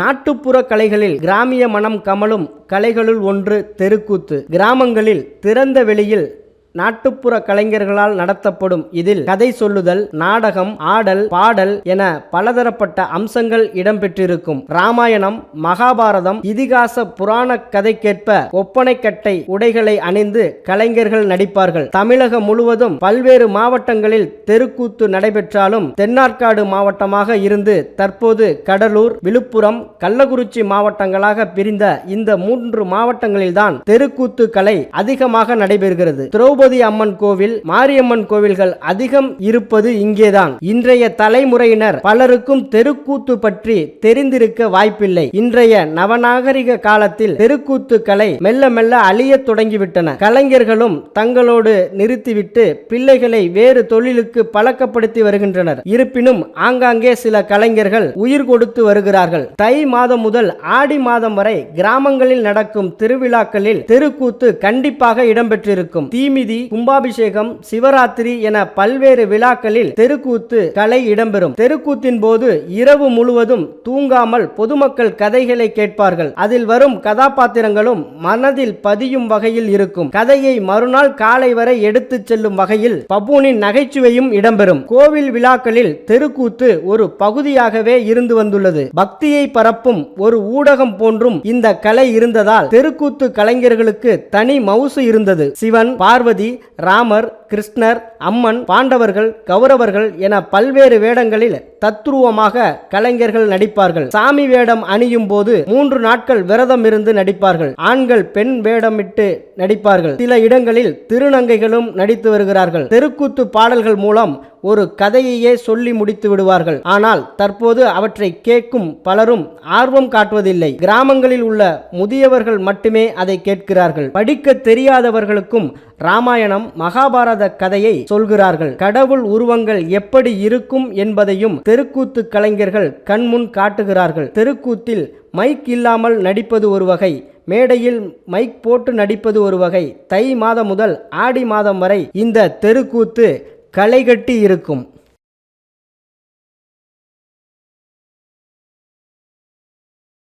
நாட்டுப்புற கலைகளில் கிராமிய மனம் கமலும் கலைகளுள் ஒன்று தெருக்கூத்து. கிராமங்களில் திறந்த வெளியில் நாட்டுப்புற கலைஞர்களால் நடத்தப்படும் இதில் கதை சொல்லுதல் நாடகம் ஆடல் பாடல் என பலதரப்பட்ட அம்சங்கள் இடம்பெற்றிருக்கும். ராமாயணம் மகாபாரதம் இதிகாச புராண கதைக்கேற்ப ஒப்பனைக்கட்டை உடைகளை அணிந்து கலைஞர்கள் நடிப்பார்கள். தமிழகம் முழுவதும் பல்வேறு மாவட்டங்களில் தெருக்கூத்து நடைபெற்றாலும் தென்னார்காடு மாவட்டமாக இருந்து தற்போது கடலூர் விழுப்புரம் கள்ளக்குறிச்சி மாவட்டங்களாக பிரிந்த இந்த மூன்று மாவட்டங்களில்தான் தெருக்கூத்து கலை அதிகமாக நடைபெறுகிறது. திரௌபதி அம்மன் கோவில் மாரியம்மன் கோவில்கள் அதிகம் இருப்பது இங்கேதான். இன்றைய தலைமுறையினர் பலருக்கும் தெருக்கூத்து பற்றி தெரிந்திருக்க வாய்ப்பில்லை. இன்றைய நவநாகரிக காலத்தில் தெருக்கூத்துக்களை மெல்ல மெல்ல அழியத் தொடங்கிவிட்டன. கலைஞர்களும் தங்களோடு நிறுத்திவிட்டு பிள்ளைகளை வேறு தொழிலுக்கு பழக்கப்படுத்தி வருகின்றனர். இருப்பினும் ஆங்காங்கே சில கலைஞர்கள் உயிர் கொடுத்து வருகிறார்கள். தை மாதம் முதல் ஆடி மாதம் வரை கிராமங்களில் நடக்கும் திருவிழாக்களில் தெருக்கூத்து கண்டிப்பாக இடம்பெற்றிருக்கும். தீமிதி கும்பாபிஷேகம் சிவராத்திரி என பல்வேறு விழாக்களில் தெருக்கூத்து கலை இடம்பெறும். தெருக்கூத்தின் போது இரவு முழுவதும் தூங்காமல் பொதுமக்கள் கதைகளை கேட்பார்கள். அதில் வரும் கதாபாத்திரங்களும் மனதில் பதியும் வகையில் இருக்கும். கதையை மறுநாள் காலை வரை எடுத்துச் செல்லும் வகையில் பபூனின் நகைச்சுவையும் இடம்பெறும். கோவில் விழாக்களில் தெருக்கூத்து ஒரு பகுதியாகவே இருந்து வந்துள்ளது. பக்தியை பரப்பும் ஒரு ஊடகம் போன்றும் இந்த கலை இருந்ததால் தெருக்கூத்து கலைஞர்களுக்கு தனி மவுசு இருந்தது. சிவன் பார்வதி ராமர் கிருஷ்ணர் அம்மன் பாண்டவர்கள் கௌரவர்கள் என பல்வேறு வேடங்களில் தத்துருவமாக கலைஞர்கள் நடிப்பார்கள். சாமி வேடம் அணியும் போது மூன்று நாட்கள் விரதம் இருந்து நடிப்பார்கள். ஆண்கள் பெண் வேடமிட்டு நடிப்பார்கள். சில இடங்களில் திருநங்கைகளும் நடித்து வருகிறார்கள். தெருக்கூத்து பாடல்கள் மூலம் ஒரு கதையையே சொல்லி முடித்து விடுவார்கள். ஆனால் தற்போது அவற்றை கேட்கும் பலரும் ஆர்வம் காட்டுவதில்லை. கிராமங்களில் உள்ள முதியவர்கள் மட்டுமே அதை கேட்கிறார்கள். படிக்க தெரியாதவர்களுக்கும் ராமாயணம் மகாபாரத கதையை சொல்கிறார்கள். கடவுள் உருவங்கள் எப்படி இருக்கும் என்பதையும் தெருக்கூத்து கலைஞர்கள் கண்முன் காட்டுகிறார்கள். தெருக்கூத்தில் மைக் இல்லாமல் நடிப்பது ஒரு வகை மேடையில் மைக் போட்டு நடிப்பது ஒரு வகை தை மாதம் முதல் ஆடி மாதம் வரை இந்த தெருக்கூத்து களைகட்டி இருக்கும்.